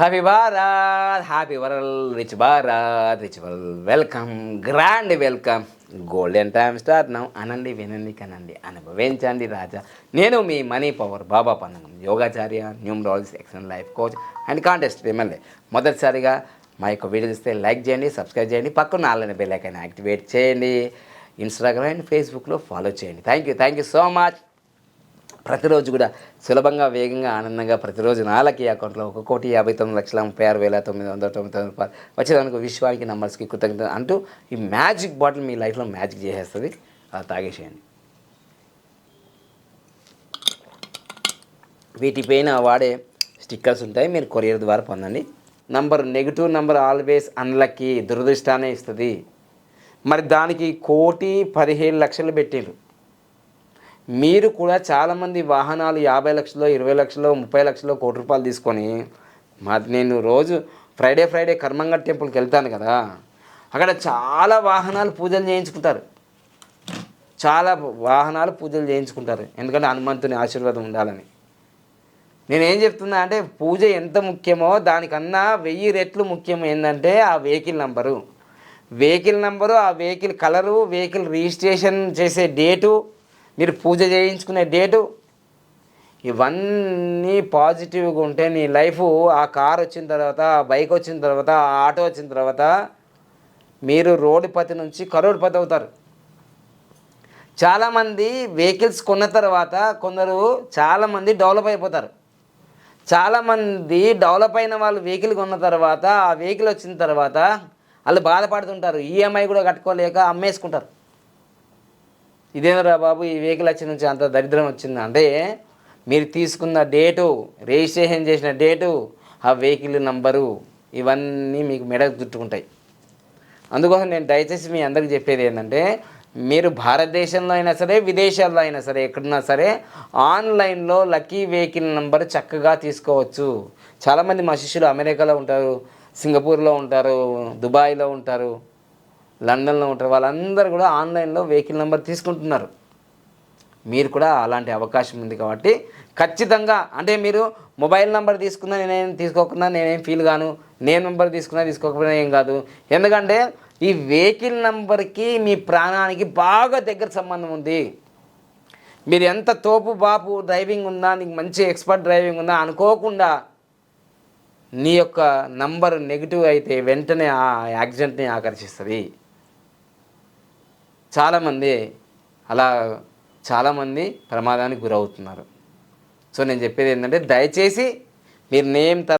Happy Bharat happy world rich Bharat rich world welcome grand welcome golden time start now అనండి వినండి కనండి అనుభవించండి రాజా. నేను మీ money power Baba Pannam యోగాచార్య numerology excellent life coach and contest MLA మొదటిసారిగా మా యొక్క వీడియో ఇస్తే లైక్ చేయండి సబ్స్క్రైబ్ చేయండి. పక్కన ఆన్లైన్ బెల్ ఐకాన్ యాక్టివేట్ చేయండి. ఇన్స్టాగ్రామ్ అండ్ ఫేస్బుక్లో ఫాలో చేయండి. Thank you thank you so much ప్రతిరోజు కూడా సులభంగా వేగంగా ఆనందంగా ప్రతిరోజు నాలకి అకౌంట్లో ఒక కోటి యాభై తొమ్మిది లక్షల ముప్పై ఆరు వేల తొమ్మిది వందల తొమ్మిది తొమ్మిది రూపాయలు వచ్చేదానికి విశ్వానికి నంబర్స్కి కృతజ్ఞత అంటూ ఈ మ్యాజిక్ బాటిల్ మీ లైఫ్లో మ్యాజిక్ చేసేస్తుంది. అలా తాగేసేయండి. వీటిపైన వాడే స్టిక్కర్స్ ఉంటాయి మీరు కొరియర్ ద్వారా పొందండి. నంబర్ నెగిటివ్ నంబర్ ఆల్వేస్ అన్లక్కి దురదృష్టాన్ని ఇస్తుంది. మరి దానికి కోటి పదిహేను లక్షలు పెట్టారు మీరు కూడా చాలామంది వాహనాలు యాభై లక్షలు ఇరవై లక్షలు ముప్పై లక్షలు కోటి రూపాయలు తీసుకొని మాది నేను రోజు ఫ్రైడే ఫ్రైడే కర్మంగట్ టెంపుల్కి వెళ్తాను కదా. అక్కడ చాలా వాహనాలు పూజలు చేయించుకుంటారు. చాలా వాహనాలు పూజలు చేయించుకుంటారు. ఎందుకంటే హనుమంతుని ఆశీర్వాదం ఉండాలని. నేనేం చెప్తున్నా అంటే పూజ ఎంత ముఖ్యమో దానికన్నా వెయ్యి రెట్లు ముఖ్యం ఏంటంటే ఆ వెహికల్ నంబరు. వెహికల్ నంబరు ఆ వెహికల్ కలరు వెహికల్ రిజిస్ట్రేషన్ చేసే డేటు మీరు పూజ చేయించుకునే డేటు? ఇవన్నీ పాజిటివ్గా ఉంటే నీ లైఫ్ ఆ కార్ వచ్చిన తర్వాత బైక్ వచ్చిన తర్వాత ఆ ఆటో వచ్చిన తర్వాత మీరు రోడ్డుపతి నుంచి కరోడ్పతి అవుతారు. చాలామంది వెహికల్స్ కొన్న తర్వాత కొందరు చాలామంది డెవలప్ అయిపోతారు. చాలామంది డెవలప్ అయిన వాళ్ళు వెహికల్ కొన్న తర్వాత ఆ వెహికల్ వచ్చిన తర్వాత వాళ్ళు బాధపడుతుంటారు. ఈఎంఐ కూడా కట్టుకోలేక అమ్మేసుకుంటారు. ఇదేనరా బాబు ఈ వెహికల్ వచ్చిన నుంచి అంత దరిద్రం వచ్చింది. అంటే మీరు తీసుకున్న డేటు రిజిస్ట్రేషన్ చేసిన డేటు ఆ వెహికల్ నంబరు ఇవన్నీ మీకు మెడకు చుట్టుకుంటాయి. అందుకోసం నేను దయచేసి మీ అందరికి చెప్పేది ఏంటంటే మీరు భారతదేశంలో అయినా సరే విదేశాల్లో అయినా సరే ఎక్కడున్నా సరే ఆన్లైన్లో లక్కీ వెహికల్ నెంబర్ చక్కగా తీసుకోవచ్చు. చాలామంది మా శిష్యులు అమెరికాలో ఉంటారు సింగపూర్లో ఉంటారు దుబాయ్లో ఉంటారు. లండన్లో ఉంటారు. వాళ్ళందరూ కూడా ఆన్లైన్లో వెహికల్ నెంబర్ తీసుకుంటున్నారు. మీరు కూడా అలాంటి అవకాశం ఉంది కాబట్టి ఖచ్చితంగా అంటే మీరు మొబైల్ నెంబర్ తీసుకున్నా నేనేం తీసుకోకుండా నేనేం ఫీల్ కాను నేను నెంబర్ తీసుకున్నా తీసుకోకపోయినా ఏం కాదు. ఎందుకంటే ఈ వెహికల్ నెంబర్కి మీ ప్రాణానికి బాగా దగ్గర సంబంధం ఉంది. మీరు ఎంత తోపు బాపు డ్రైవింగ్ ఉందా నీకు మంచి ఎక్స్పర్ట్ డ్రైవింగ్ ఉందా అనుకోకుండా నీ యొక్క నంబర్ నెగిటివ్ అయితే వెంటనే ఆ యాక్సిడెంట్ని ఆకర్షిస్తుంది. చాలామంది అలా చాలామంది ప్రమాదానికి గురవుతున్నారు. సో నేను చెప్పేది ఏంటంటే దయచేసి మీరు నేమ్